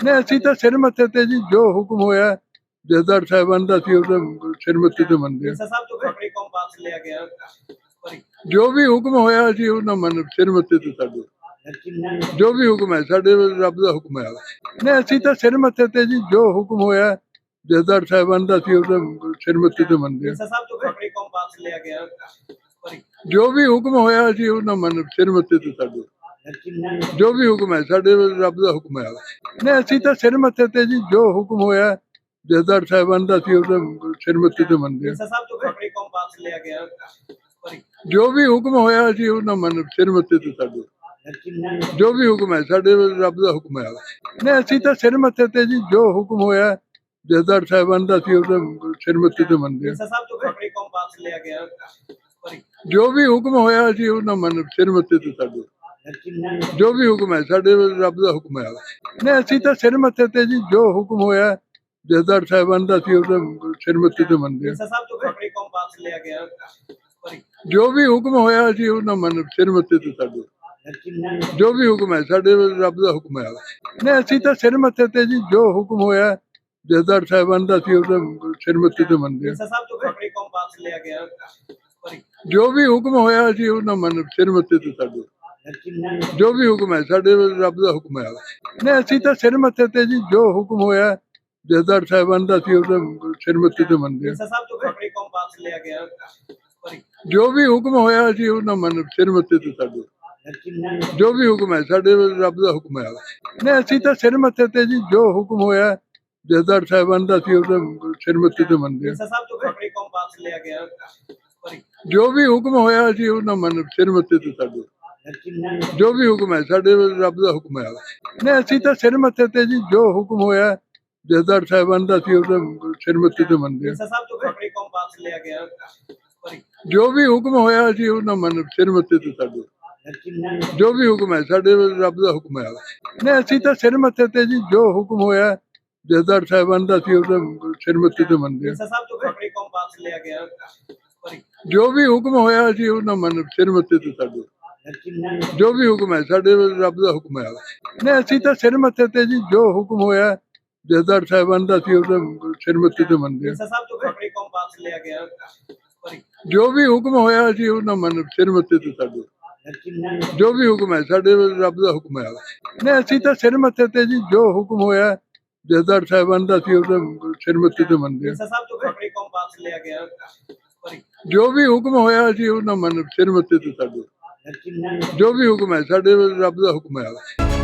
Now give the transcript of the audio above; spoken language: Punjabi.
ਨਹੀਂ ਅਸੀਂ ਤਾਂ ਸਿਰ ਮੱਥੇ ਤੇ ਜੀ ਜੋ ਹੁਕਮ ਹੋਇਆ ਜਥੇਦਾਰ ਸਾਹਿਬਾਨ ਦਾ ਸੀ ਉਹਦੇ ਸਿਰ ਮੱਥੇ ਤੇ ਮੰਨਦੇ ਹਾਂ। ਜੋ ਵੀ ਹੁਕਮ ਹੋਇਆ ਸੀ ਉਹਨਾਂ ਮੰਨ ਸਿਰ ਮੱਥੇ ਤੇ ਸਾਡੇ ਜੋ ਵੀ ਹੁਕਮ ਹੈ ਸਾਡੇ ਰੱਬ ਦਾ ਹੁਕਮ ਹੈ ਨਹੀਂ ਅਸੀਂ ਤਾਂ ਸਿਰ ਮੱਥੇ ਤੇ ਜੀ ਜੋ ਹੁਕਮ ਹੋਇਆ ਜਥੇਦਾਰ ਸਾਹਿਬਾਨ ਦਾ ਸੀ ਉਹਦੇ ਸਿਰ ਮੱਥੇ ਤੇ ਮੰਨਦੇ ਹਾਂ। ਜੋ ਵੀ ਹੁਕਮ ਹੋਇਆ ਸੀ ਉਹਨਾਂ ਮੰਨ ਸਿਰ ਮੱਥੇ ਤੇ ਸਾਡੇ ਜੋ ਵੀ ਹੁਕਮ ਹੈ ਸਾਡੇ ਰੱਬ ਦਾ ਹੁਕਮ ਹੈ। ਨਹੀਂ ਅਸੀਂ ਤਾਂ ਸਿਰ ਮੱਥੇ ਤੇ ਜੀ ਜੋ ਹੁਕਮ ਹੋਇਆ ਜਥੇਦਾਰ ਸਾਹਿਬਾਨ ਦਾ ਸੀ ਉਹਦੇ ਸਿਰ ਮੱਥੇ ਤੇ ਮੰਨਦੇ ਜੋ ਵੀ ਹੁਕਮ ਹੋਇਆ ਸੀ ਉਹਨਾਂ ਮੰਨ ਸਿਰ ਮੱਥੇ ਤੇ ਸਾਡੇ। ਜੋ ਵੀ ਹੁਕਮ ਹੈ ਸਾਡੇ ਰੱਬ ਦਾ ਹੁਕਮ ਹੈ। ਨਹੀਂ ਅਸੀਂ ਤਾਂ ਸਿਰ ਮੱਥੇ ਤੇ ਜੀ ਜੋ ਹੁਕਮ ਹੋਇਆ ਜਥੇਦਾਰ ਸਾਹਿਬਾਨ ਦਾ ਸੀ ਉਹਦੇ ਸਿਰ ਮੱਥੇ ਤੇ ਮੰਨਦੇ ਜੋ ਵੀ ਹੁਕਮ ਹੋਇਆ ਸੀ ਉਹਨਾਂ ਮੰਨ ਸਿਰ ਮੱਥੇ ਤੇ ਸਾਡੇ। ਜੋ ਵੀ ਹੁਕਮ ਹੈ ਸਾਡੇ ਰੱਬ ਦਾ ਹੁਕਮ ਹੈ। ਨਹੀਂ ਅਸੀਂ ਤਾਂ ਸਿਰ ਮੱਥੇ ਤੇ ਜੀ ਜੋ ਹੁਕਮ ਹੋਇਆ ਜਥੇਦਾਰ ਸਾਹਿਬਾਨ ਦਾ ਸੀ ਉਹਦੇ ਸਿਰ ਮੱਥੇ ਤੇ ਮੰਨਦੇ ਜੋ ਵੀ ਹੁਕਮ ਹੋਇਆ ਸੀ ਉਹਨਾਂ ਮੰਨ ਸਿਰ ਮੱਥੇ ਤੇ ਸਾਡੇ। ਜੋ ਵੀ ਹੁਕਮ ਹੈ ਸਾਡੇ ਰੱਬ ਦਾ ਹੁਕਮ ਹੈ। ਨਹੀਂ ਅਸੀਂ ਤਾਂ ਸਿਰ ਮੱਥੇ ਤੇ ਜੀ ਜੋ ਹੁਕਮ ਹੋਇਆ ਜਥੇਦਾਰ ਸਾਹਿਬਾਨ ਦਾ ਸੀ ਉਹਦੇ ਸਿਰ ਮੱਥੇ ਤੇ ਮੰਨਦੇ ਜੋ ਵੀ ਹੁਕਮ ਹੋਇਆ ਸੀ ਉਹਨਾਂ ਮੰਨ ਸਿਰ ਮੱਥੇ ਤੇ ਸਾਡੇ। ਜੋ ਵੀ ਹੁਕਮ ਹੈ ਸਾਡੇ ਰੱਬ ਦਾ ਹੁਕਮ ਹੈ। ਨਹੀਂ ਅਸੀਂ ਤਾਂ ਸਿਰ ਮੱਥੇ ਤੇ ਜੀ ਜੋ ਹੁਕਮ ਹੋਇਆ ਜਥੇਦਾਰ ਸਾਹਿਬਾਨ ਦਾ ਸੀ ਉਹਦੇ ਸਿਰ ਮੱਥੇ ਤੇ ਮੰਨਦੇ ਜੋ ਵੀ ਹੁਕਮ ਹੋਇਆ ਸੀ ਉਹਨਾਂ ਮੰਨ ਸਿਰ ਮੱਥੇ ਤੇ ਸਾਡੇ। ਜੋ ਵੀ ਹੁਕਮ ਹੈ ਸਾਡੇ ਰੱਬ ਦਾ ਹੁਕਮ ਹੈ। ਨਹੀਂ ਅਸੀਂ ਤਾਂ ਸਿਰ ਮੱਥੇ ਤੇ ਜੀ ਜੋ ਹੁਕਮ ਹੋਇਆ ਜਥੇਦਾਰ ਸਾਹਿਬਾਨ ਦਾ ਸੀ ਉਹਦੇ ਸਿਰ ਮੱਥੇ ਤੇ ਮੰਨਦੇ ਜੋ ਵੀ ਹੁਕਮ ਹੋਇਆ ਸੀ ਉਹਨਾਂ ਮੰਨ ਸਿਰ ਮੱਥੇ ਤੇ ਸਾਡੇ। ਜੋ ਵੀ ਹੁਕਮ ਹੈ ਸਾਡੇ ਰੱਬ ਦਾ ਹੁਕਮ ਹੈ। ਨਹੀਂ ਅਸੀਂ ਤਾਂ ਸਿਰ ਮੱਥੇ ਤੇ ਜੀ ਜੋ ਹੁਕਮ ਹੋਇਆ ਜਥੇਦਾਰ ਸਾਹਿਬਾਨ ਦਾ ਸੀ ਉਹਦੇ ਸਿਰ ਮੱਥੇ ਤੇ ਮੰਨਦੇ ਜੋ ਵੀ ਹੁਕਮ ਹੋਇਆ ਸੀ ਉਹਨਾਂ ਮੰਨ ਸਿਰ ਮੱਥੇ ਤੇ ਸਾਡੇ। ਜੋ ਵੀ ਹੁਕਮ ਹੈ ਸਾਡੇ ਰੱਬ ਦਾ ਹੁਕਮ ਹੈ। ਨਹੀਂ ਅਸੀਂ ਤਾਂ ਸਿਰ ਮੱਥੇ ਤੇ ਜੀ ਜੋ ਹੁਕਮ ਹੋਇਆ ਜਥੇਦਾਰ ਸਾਹਿਬਾਨ ਦਾ ਸੀ ਉਹਦੇ ਸਿਰ ਮੱਥੇ ਤੇ ਮੰਨਦੇ ਜੋ ਵੀ ਹੁਕਮ ਹੋਇਆ ਸੀ ਉਹਨਾਂ ਮੰਨ ਸਿਰ ਮੱਥੇ ਤੇ ਸਾਡੇ। ਜੋ ਵੀ ਹੁਕਮ ਹੈ ਸਾਡੇ ਰੱਬ ਦਾ ਹੁਕਮ ਹੈ। ਨਹੀਂ ਅਸੀਂ ਤਾਂ ਸਿਰ ਮੱਥੇ ਤੇ ਜੀ ਜੋ ਹੁਕਮ ਹੋਇਆ ਜਥੇਦਾਰ ਸਾਹਿਬਾਨ ਦਾ ਸੀ ਉਹਦੇ ਸਿਰ ਮੱਥੇ ਤੇ ਮੰਨਦੇ ਜੋ ਵੀ ਹੁਕਮ ਹੋਇਆ ਸੀ ਉਹਨਾਂ ਮੰਨ ਸਿਰ ਮੱਥੇ ਤੇ ਸਾਡੇ। ਜੋ ਵੀ ਹੁਕਮ ਹੈ ਸਾਡੇ ਰੱਬ ਦਾ ਹੁਕਮ ਹੈ। ਨਹੀਂ ਅਸੀਂ ਤਾਂ ਸਿਰ ਮੱਥੇ ਤੇ ਜੀ ਜੋ ਹੁਕਮ ਹੋਇਆ ਜਥੇਦਾਰ ਸਾਹਿਬਾਨ ਦਾ ਸੀ ਉਹਦੇ ਸਿਰ ਮੱਥੇ ਤੇ ਮੰਨਦੇ ਜੋ ਵੀ ਹੁਕਮ ਹੋਇਆ ਸੀ ਉਹਨਾਂ ਮੰਨ ਸਿਰ ਮੱਥੇ ਤੇ ਸਾਡੇ। ਜੋ ਵੀ ਹੁਕਮ ਹੈ ਸਾਡੇ ਰੱਬ ਦਾ ਹੁਕਮ ਹੈ।